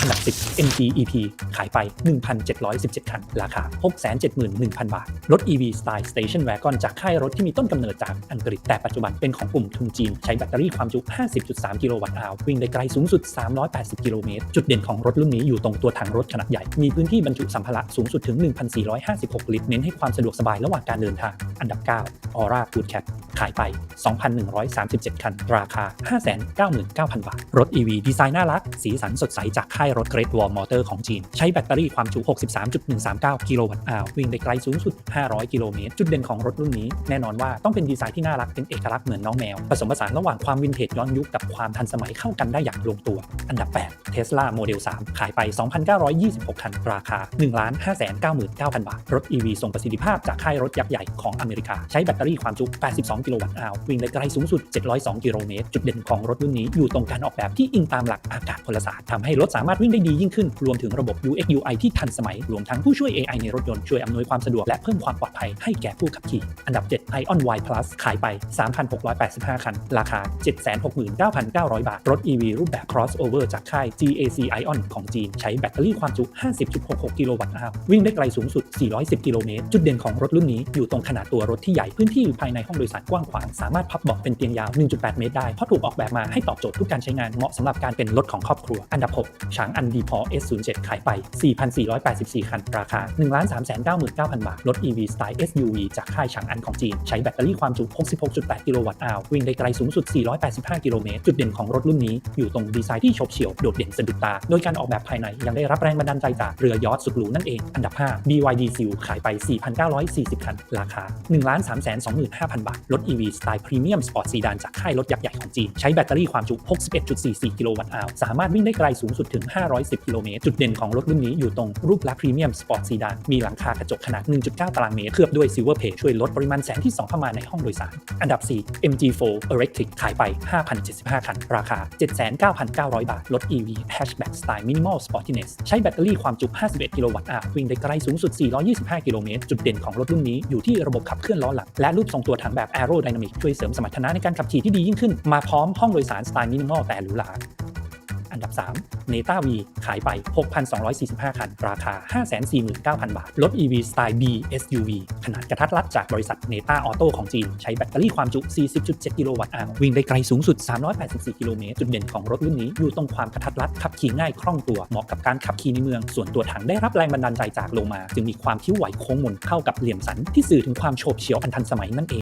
อันดับ 10 MG EP ขายไป 1,717 คัน ราคา 671,000 บาท รถ EV สไตล์ Station Wagon จากค่ายรถที่มีต้นกำเนิดจากอังกฤษแต่ปัจจุบันเป็นของกลุ่มทุนจีน ใช้แบตเตอรี่ความจุ 50.3 กิโลวัตต์อาววิ่งได้ไกลสูงสุด 380 กิโลเมตร จุดเด่นของรถรุ่นนี้อยู่ตรงตัวถังรถขนาดใหญ่ มีพื้นที่บรรจุสัมภาระสูงสุดถึง 1,456 ลิตร เน้นให้ความสะดวกสบายระหว่างการเดินทาง อันดับ 9 Aura Food Cap ขายไป 2,137 คัน ราคา 599,000 บาท รถ EV ดีไซน์น่ารัก สีสันสดใสจากค่ายรถ Great Wall Motor ของจีน ใช้แบตเตอรี่ความจุ 63.139 กิโลวัตต์อาววิ่งได้ไกลสูงสุด 500 กิโลเมตร จุดเด่นของรถรุ่นนี้ แน่นอนว่าต้องเป็นดีไซน์ที่น่ารักเป็นเอกลักษณ์เหมือนน้องแมว ผสมผสานระหว่างความวินเทจย้อนยุคกับความทันสมัยเข้ากันได้อย่างลงตัว อันดับ 8 Tesla Model 3 ขายไป 2,926 คัน ราคา 1,599,000 บาท รถ EV ทรงประสิทธิภาพจากค่ายรถยักษ์ใหญ่ของอเมริกา ใช้แบตเตอรี่ความจุ 82 กิโลวัตต์อาววิ่งได้ไกลสูงสุด 702 กิโลเมตร จุดเด่นของรถรุ่นนี้อยู่ตรงการออกแบบที่อิงตามหลักอากาศพลศาสตร์ทำให้รถสามารถวิ่งได้ดียิ่งขึ้น รวมถึงระบบ UX UI ที่ทันสมัย รวมทั้งผู้ช่วย AI ในรถยนต์ช่วยอำนวยความสะดวกและเพิ่มความปลอดภัยให้แก่ผู้ขับขี่ อันดับ 7 Ion Y Plus ขายไป 3,685 คัน ราคา 769,900 บาท รถ EV รูปแบบ crossover จากค่าย GAC Ion ของจีน ใช้แบตเตอรี่ความจุ 50.66 กิโลวัตต์อาววิ่งได้ไกลสูงสุด 410 กิโลเมตร จุดเด่นของรถรุ่นนี้อยู่ตรงขนาดตัวรถที่ใหญ่พื้นที่อยู่ภายในห้องโดยสารกว้างขวาง สามารถพับเบาะเป็นเตียงยาว 1.8 เมตรได้ เพราะถูกออกแบบมาให้ตอบโจทย์ทุกการใช้งานเหมาะสำหรับการเป็นรถของครอบครัว อันดับ6ฉางอันดีพอ S07 ขายไป 4,484 คัน ราคา 1,399,000 บาท รถ EV สไตล์ SUV จากค่ายฉางอันของจีน ใช้แบตเตอรี่ความจุ 66.8 กิโลวัตต์อาววิ่งได้ไกลสูงสุด 485 กิโลเมตร จุดเด่นของรถรุ่นนี้อยู่ตรงดีไซน์ที่ฉบเฉี่ยวโดดเด่นสะดุดตา โดยการออกแบบภายในยังได้รับแรงบันดาลใจจากเรือยอชต์สุดหรูนั่นเอง อันดับ 5 BYD Seal ขายไป 4,940 คัน ราคา1,325,000 บาท รถ EV สไตล์พรีเมียมสปอร์ตซีดานจากค่ายรถยักษ์ใหญ่ของจีน ใช้แบตเตอรี่ความจุ 61.44 กิโลวัตต์อาวสามารถวิ่งได้ไกลสูงสุดถึง 510 กิโลเมตร จุดเด่นของรถรุ่นนี้อยู่ตรงรูปลักษณ์พรีเมียมสปอร์ตซีดาน มีหลังคากระจกขนาด 1.9 ตารางเมตร เคลือบด้วยซิลเวอร์เพจช่วยลดปริมาณแสงที่ส่องเข้ามาในห้องโดยสาร อันดับ 4 MG4 Electric ขายไป 5,075 คัน ราคา 79,900 บาท รถ EV Hatchback สไตล์ Minimal Sportiness ใช้แบตเตอรี่ความจุ 51 กิโลวัตต์อาววิ่งได้ไกลสูงสุด 425 กิโลเมตร จุดเด่นของรถรุ่นนี้อยู่ที่ระบบขับเคลื่อนล้อหลัง และรูปทรงตัวถังแบบ Aerodynamic ช่วยเสริมสมรรถนะในการขับขี่ที่ดียิ่งขึ้น มาพร้อมห้องโดยสารสไตล์มินิมอลแต่หรูหรา อันดับ 3 Neta V ขายไป 6,245 คัน ราคา 549,000 บาท รถ EV สไตล์ B SUV ขนาดกระทัดรัดจากบริษัท Neta Auto ของจีน ใช้แบตเตอรี่ความจุ 40.7 กิโลวัตต์อาววิ่งได้ไกลสูงสุด 384 กิโลเมตร จุดเด่นของรถรุ่นนี้อยู่ตรงความกระทัดรัด ขับขี่ง่ายคล่องตัว เหมาะกับการขับขี่ในเมือง ส่วนตัวถังได้รับแรงบันดาลใจจากโลมา จึงมีความคิ้วไหวโค้งมนเข้ากับเหลี่ยมสันที่สื่อถึงความโฉบเฉี่ยวอันทันสมัยนั่นเอง